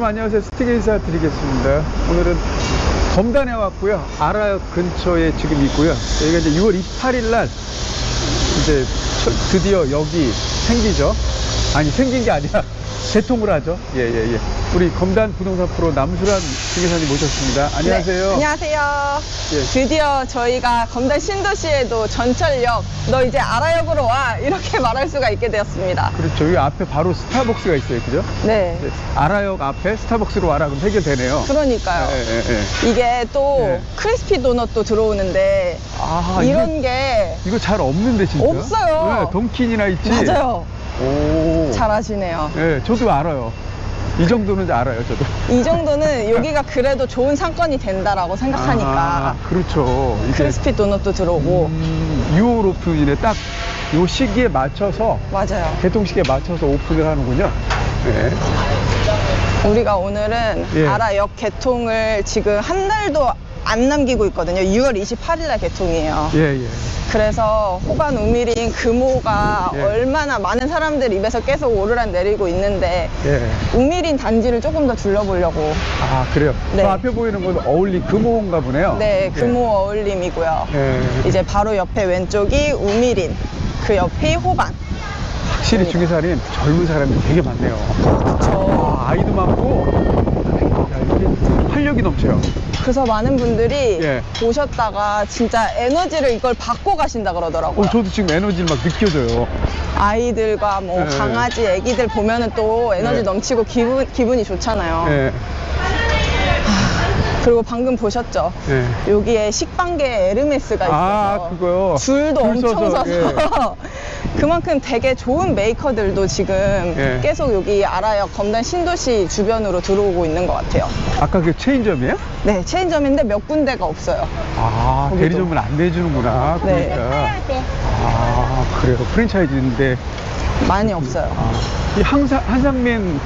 여러분 안녕하세요. 스티게 인사 드리겠습니다. 오늘은 검단에 왔고요. 아라역 근처에 지금 있고요. 여기가 이제 6월 28일 날 이제 첫- 드디어 여기 생기죠. 아니 생긴 게 아니라 개통을 하죠. 예, 예, 예. 우리 검단 부동산 프로 남수란 중개사님 모셨습니다. 안녕하세요. 네, 안녕하세요. 예. 드디어 저희가 검단 신도시에도 전철역, 너 이제 아라역으로 와. 이렇게 말할 수가 있게 되었습니다. 그렇죠. 여기 앞에 바로 스타벅스가 있어요. 그죠? 네. 네. 아라역 앞에 스타벅스로 와라. 그럼 해결되네요. 그러니까요. 예, 예, 예. 이게 또 네. 크리스피 도넛도 들어오는데 아, 이런 이거, 게 이거 잘 없는데 진짜. 없어요. 네, 돈킨이나 있지. 맞아요. 오. 잘 아시네요. 네, 저도 알아요. 이 정도는 알아요, 저도. 이 정도는 여기가 그래도 좋은 상권이 된다라고 생각하니까 아, 그렇죠. 이게 크리스피 도넛도 들어오고 음, 6월 오픈이네. 딱 요 시기에 맞춰서 맞아요. 개통 시기에 맞춰서 오픈을 하는군요. 네. 우리가 오늘은 예. 아라역 개통을 지금 한 달도 안 남기고 있거든요. 6월 28일 날 개통이에요. 예, 예. 그래서 호반 우미린 금호가 예. 얼마나 많은 사람들 입에서 계속 오르락 내리고 있는데 예. 우미린 단지를 조금 더 둘러보려고 아, 그래요. 네. 저 앞에 보이는 건 어울리 금호인가 보네요. 네 금호 어울림이고요. 예. 이제 바로 옆에 왼쪽이 우미린 그 옆이 호반 확실히 중개사님 젊은 사람이 되게 많네요. 저 아, 아이도 많고, 야, 이게 활력이 넘쳐요. 그래서 많은 분들이 예. 보셨다가 진짜 에너지를 이걸 받고 가신다 그러더라고요. 어, 저도 지금 에너지를 막 느껴져요. 아이들과 뭐 네. 강아지, 애기들 보면은 또 에너지 네. 넘치고 기분, 기분이 좋잖아요. 예. 그리고 방금 보셨죠? 예. 여기에 식빵계 에르메스가 있어서 아, 그거요. 줄도 줄 엄청 서서, 서서 그만큼 되게 좋은 메이커들도 지금 예. 계속 여기 알아요 검단 신도시 주변으로 들어오고 있는 것 같아요. 아까 그 체인점이에요? 네, 체인점인데 몇 군데가 없어요. 아, 거기도. 대리점은 안 내주는구나. 네. 그러니까. 아, 그래요. 프랜차이즈인데. 많이 없어요. 아, 이 항상, 한상민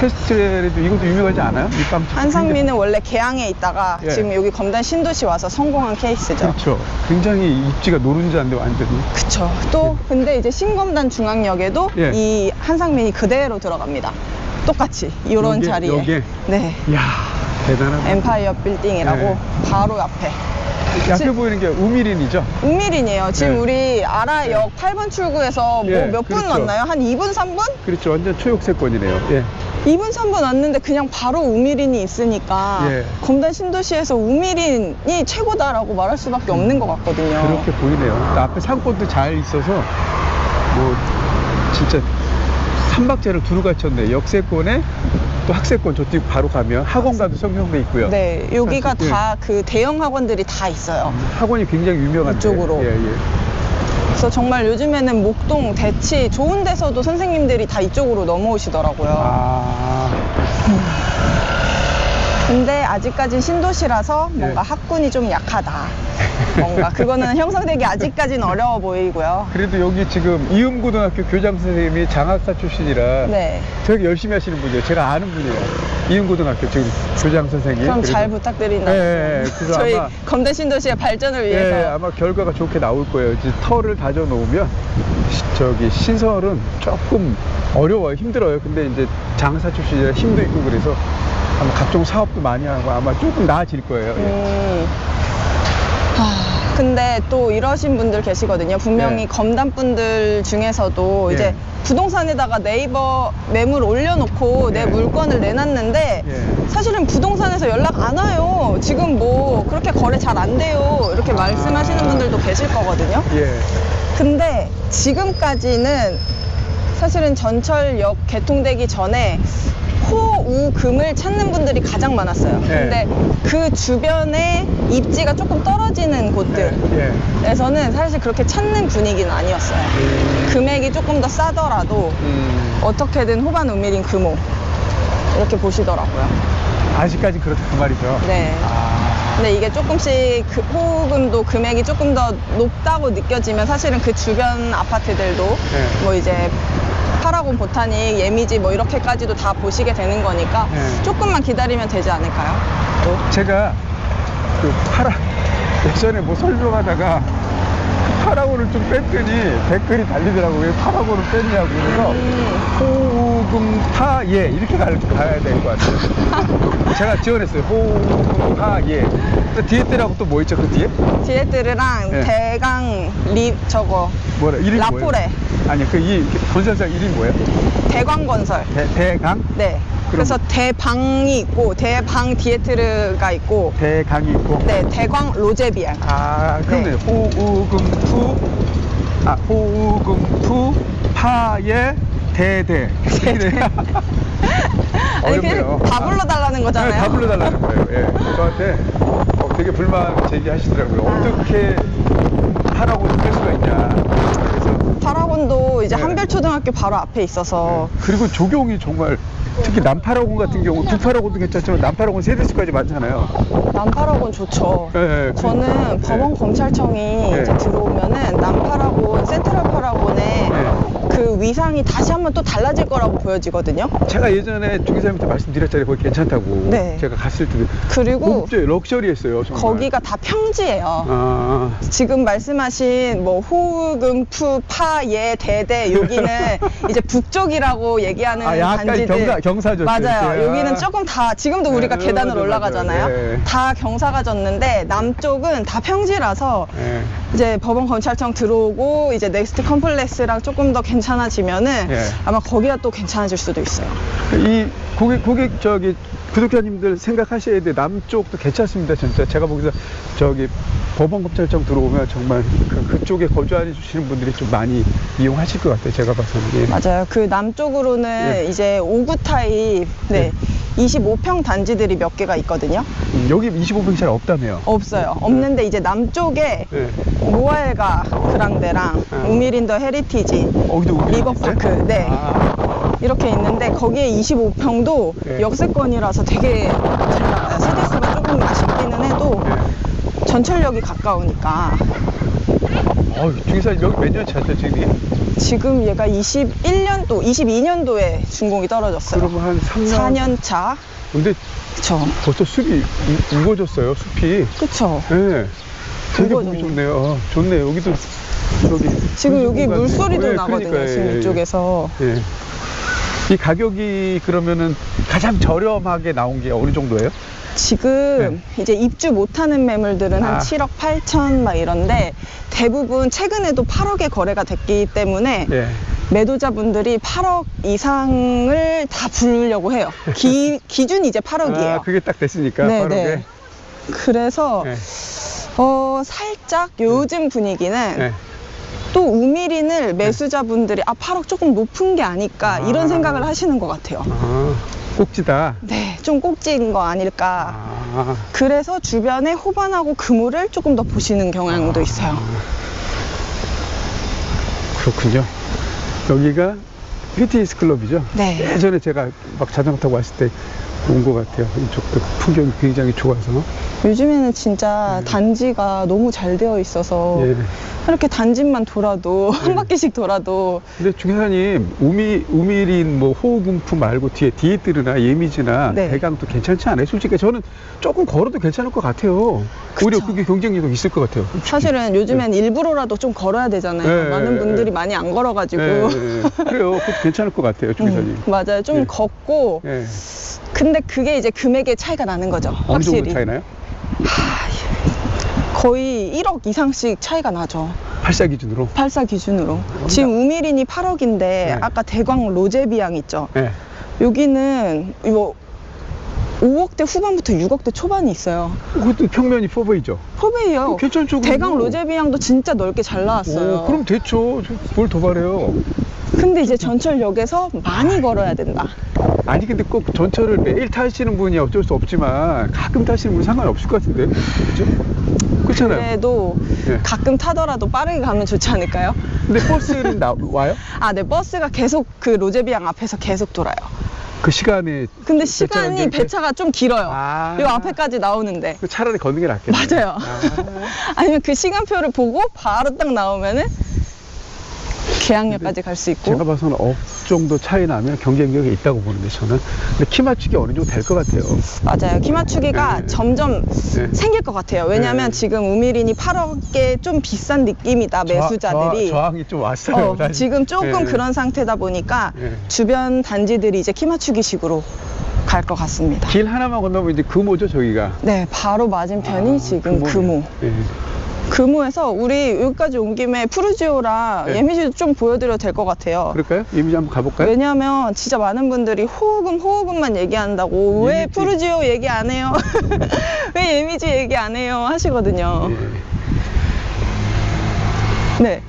페스트레도 이것도 유명하지 않아요? 이 빵. 한상민은 원래 개항에 있다가 예. 지금 여기 검단 신도시 와서 성공한 케이스죠. 그렇죠. 굉장히 입지가 노른자인데 완전히. 그쵸. 또 근데 이제 신검단 중앙역에도 예. 이 한상민이 그대로 들어갑니다. 똑같이 이런 여기, 자리에. 여기에? 네. 이야, 대단하다. 엠파이어 빌딩이라고 네. 바로 앞에. 앞에 지- 보이는 게 우미린이죠? 우밀이네요. 지금 네. 우리 아라역 8번 출구에서 예, 뭐몇분 그렇죠. 왔나요? 한 2분, 3분? 그렇죠. 완전 초역세권이네요. 예. 2분, 3분 왔는데 그냥 바로 우밀인이 있으니까 예. 검단 신도시에서 우밀인이 최고다라고 말할 수밖에 없는 것 같거든요. 그렇게 보이네요. 또 앞에 상권도 잘 있어서 뭐 진짜 삼박자를 두루 갖췄네. 역세권에 또 학세권 저쪽 바로 가면 학원 가도 성형돼 있고요. 네, 여기가 예. 다그 대형 학원들이 다 있어요. 학원이 굉장히 유명한데. 이쪽으로. 예, 예. 그래서 정말 요즘에는 목동, 대치 좋은 데서도 선생님들이 다 이쪽으로 넘어오시더라고요. 아, 근데 아직까진 신도시라서 뭔가 예. 학군이 좀 약하다. 뭔가 그거는 형성되기 아직까진 어려워 보이고요. 그래도 여기 지금 이음고등학교 교장 선생님이 장학사 출신이라 네. 되게 열심히 하시는 분이에요. 제가 아는 분이에요. 이음고등학교 지금 교장 선생님. 그럼 그래서- 잘 부탁드린다. 예. 그래서 저희 아마- 검대 신도시의 발전을 위해서. 예, 아마 결과가 좋게 나올 거예요. 이제 털을 다져 놓으면 시- 저기 신설은 조금 어려워요. 힘들어요. 근데 이제 장사 출신이라 힘도 있고 그래서 아마 각종 사업도 많이 하고 아마 조금 나아질 거예요. 예. 음. 하, 근데 또 이러신 분들 계시거든요. 분명히 예. 검단 분들 중에서도 예. 이제 부동산에다가 네이버 매물 올려놓고 내 예. 물건을 내놨는데 예. 사실은 부동산에서 연락 안 와요. 지금 뭐 그렇게 거래 잘 안 돼요. 이렇게 말씀하시는 아. 분들도 계실 거거든요. 예. 근데 지금까지는 사실은 전철역 개통되기 전에 호우금을 찾는 분들이 가장 많았어요. 네. 근데 그 주변에 입지가 조금 떨어지는 곳들에서는 예. 사실 그렇게 찾는 분위기는 아니었어요. 음. 금액이 조금 더 싸더라도 음. 어떻게든 호반 우미린 금호 이렇게 보시더라고요. 아직까지 그렇다 그 말이죠. 네. 아. 근데 이게 조금씩 그 호금도 금액이 조금 더 높다고 느껴지면 사실은 그 주변 아파트들도 네. 뭐 이제 파라곤 보타닉 예미지 뭐 이렇게까지도 다 보시게 되는 거니까 네. 조금만 기다리면 되지 않을까요? 또 제가 그 파라 예전에 뭐 설명하다가 파라곤을 좀 뺐더니 댓글이 달리더라고요. 왜 파라곤을 뺐냐고. 그래서 호금파 예 이렇게 가, 가야 될 것 같아요. 제가 지원했어요. 호금파 예. 그 뒤에 때라고 또 뭐 있죠? 그 뒤에? 디에트르랑 네. 대강 립 저거 이름이 뭐예요? 라포레. 아니 그 이 건설사 이름이 뭐예요? 대광 건설. 대, 대강? 네. 그래서 대방이 있고 대방 디에트르가 있고 대강이 있고. 네 대광 로제비앙. 아, 그러네. 네. 호우금푸, 아, 호우금푸, 파예, 대대. 이렇게 아니 어렵네요. 그냥 다 아. 불러달라는 거잖아요. 네, 다 불러달라는 거예요. 예. 저한테 어, 되게 불만 제기하시더라고요. 아. 어떻게 하라고 할 수가 있냐. 파라곤도 이제 네. 한별초등학교 바로 앞에 있어서 그리고 조경이 정말 특히 남파라곤 같은 경우 북파라곤도 괜찮지만 남파라곤 세대수까지 많잖아요. 남파라곤 좋죠. 예, 예. 그- 저는 예. 법원 검찰청이 네. 이제 들어오면은 남파라곤, 센트럴 파라곤의 네. 그 위상이 다시 한번 또 달라질 거라고 보여지거든요. 제가 예전에 중기사님한테 말씀드렸잖아요. 거기 괜찮다고. 네. 제가 갔을 때도. 그리고 진짜 럭셔리했어요. 정말. 거기가 다 평지예요. 아, 지금 말씀하신 뭐 호우금, 푸, 파, 예, 대대 여기는 이제 북쪽이라고 얘기하는 아, 약간 단지들 경사- 경사졌죠, 맞아요. 여기는 아. 조금 다 지금도 네, 우리가 네, 계단을 맞아요, 올라가잖아요. 맞아요. 네. 다 경사가 졌는데 남쪽은 다 평지라서 예. 이제 법원 검찰청 들어오고 이제 넥스트 컴플렉스랑 조금 더 괜찮 아지면은 예. 아마 거기가 또 괜찮아질 수도 있어요. 이 고객, 고객, 저기, 구독자님들 생각하셔야 돼. 남쪽도 괜찮습니다. 진짜. 제가 보기서 저기 법원검찰청 들어오면 정말 그, 그쪽에 거주하시는 분들이 좀 많이 이용하실 것 같아요. 제가 봐서는. 예. 맞아요. 그 남쪽으로는 예. 이제 5구 타입 네. 25평 단지들이 몇 개가 있거든요. 음, 여기 25평 잘 없다며요. 없어요. 없는데 이제 남쪽에 예. 모알가 그랑데랑 아. 우미린더 헤리티지 거기도 우리 리버파크, 있어요? 네. 아, 이렇게 있는데 거기에 25평도 네. 역세권이라서 되게 잘 나가요. 세대수가 조금 아쉽기는 해도 네. 전철역이 가까우니까 어우, 중기사님 여기 몇년 차죠, 지금? 지금 얘가 21년도, 22년도에 준공이 떨어졌어요. 그러면 한 3년. 4년 차. 근데 그쵸. 벌써 숲이 우- 우거졌어요, 숲이. 그쵸. 예. 되게 보기 우거졌네. 좋네요. 어, 좋네요. 여기도, 여기. 지금 여기 물소리도. 예, 나거든요. 그러니까요. 지금 예, 예. 이쪽에서. 예. 이 가격이 그러면은 가장 저렴하게 나온 게 어느 정도예요? 지금 이제 입주 못하는 매물들은 네. 아. 한 7억 8천 막 이런데 대부분 최근에도 8억에 거래가 됐기 때문에 예. 매도자분들이 8억 이상을 다 부르려고 해요. 기, 기준이 이제 8억이에요. 아, 그게 딱 됐으니까. 네, 바로 네. 그래서 예. 어, 살짝 요즘 분위기는 예. 또 우미린을 매수자분들이 아 8억 조금 높은 게 아닐까 아. 이런 생각을 하시는 것 같아요. 아, 꼭지다. 네, 좀 꼭지인 거 아닐까. 아, 그래서 주변에 호반하고 그물을 조금 더 보시는 경향도 있어요. 그렇군요. 여기가 PTS 클럽이죠? 네. 예전에 제가 막 자전거 타고 왔을 때 온 것 같아요. 이쪽도 풍경이 굉장히 좋아서. 요즘에는 진짜 단지가 너무 잘 되어 있어서 예. 이렇게 단지만 돌아도 한 바퀴씩 돌아도 근데 중회사님 우미 우미린 뭐 호우금프 말고 뒤에 디에트르나 예미지나 네. 대강도 괜찮지 않아요? 솔직히 저는 조금 걸어도 괜찮을 것 같아요. 오히려 그쵸. 그게 경쟁력이 있을 것 같아요. 사실은 요즘엔 일부러라도 좀 걸어야 되잖아요. 네, 많은 네, 분들이 네. 많이 안 걸어가지고. 예, 예, 예. 그래요. 그것도 괜찮을 것 같아요, 중회사님. 음, 맞아요. 좀 예. 걷고 예. 근데 그게 이제 금액의 차이가 나는 거죠. 어느 정도 확실히. 차이나요? 거의 1억 이상씩 차이가 나죠. 8사 기준으로. 84 기준으로. 지금 우미린이 8억인데 네. 아까 대광 로제비앙 있죠. 예. 여기는 이거 5억대 후반부터 6억대 초반이 있어요. 그것도 평면이 포보이죠. 포베이요. 괜찮죠, 그럼. 대강 로제비앙도 진짜 넓게 잘 나왔어요. 오, 그럼 됐죠. 뭘 더 바래요? 근데 이제 전철역에서 많이 걸어야 된다. 아니 근데 꼭 전철을 매일 타시는 분이 어쩔 수 없지만 가끔 타시는 분은 상관없을 것 같은데 그죠? 그렇잖아요 그래도 예. 가끔 타더라도 빠르게 가면 좋지 않을까요? 근데 버스는 나, 와요? 아, 네, 버스가 계속 그 로제비앙 앞에서 계속 돌아요. 그 시간에 근데 배차가 시간이 이렇게- 배차가 좀 길어요. 아. 요 앞에까지 나오는데. 차라리 걷는 게 낫겠네 맞아요. 아. 아니면 그 시간표를 보고 바로 딱 나오면은 계양역까지 갈 수 있고. 제가 봐서는 업 정도 차이 나면 경쟁력이 있다고 보는데 저는 근데 키 맞추기 어느 정도 될 것 같아요. 맞아요. 키 맞추기가 네. 점점 네. 생길 것 같아요. 왜냐하면 네. 지금 우미린이 8억에 좀 비싼 느낌이다, 매수자들이. 저항, 이좀 왔어요. 어. 지금 조금 네. 그런 상태다 보니까 네. 주변 단지들이 이제 키 맞추기 식으로 갈 것 같습니다. 길 하나만 건너면 이제 금오죠 저기가. 네, 바로 맞은편이 아, 지금. 금호. 예. 금호에서 우리 여기까지 온 김에 푸르지오랑 네. 예미지도 좀 보여드려도 될 것 같아요. 그럴까요? 이미지 한번 가볼까요? 왜냐하면 진짜 많은 분들이 호흡음 호흡음만 얘기한다고 왜 예미지. 푸르지오 얘기 안 해요? 왜 예미지 얘기 안 해요? 하시거든요. 예. 네.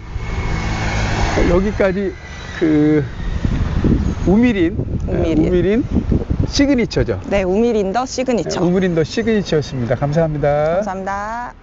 여기까지 그 우미린, 우미린. 예, 우미린 시그니처죠. 네, 우미린더 시그니처. 우미린 더 시그니처였습니다. 감사합니다. 감사합니다.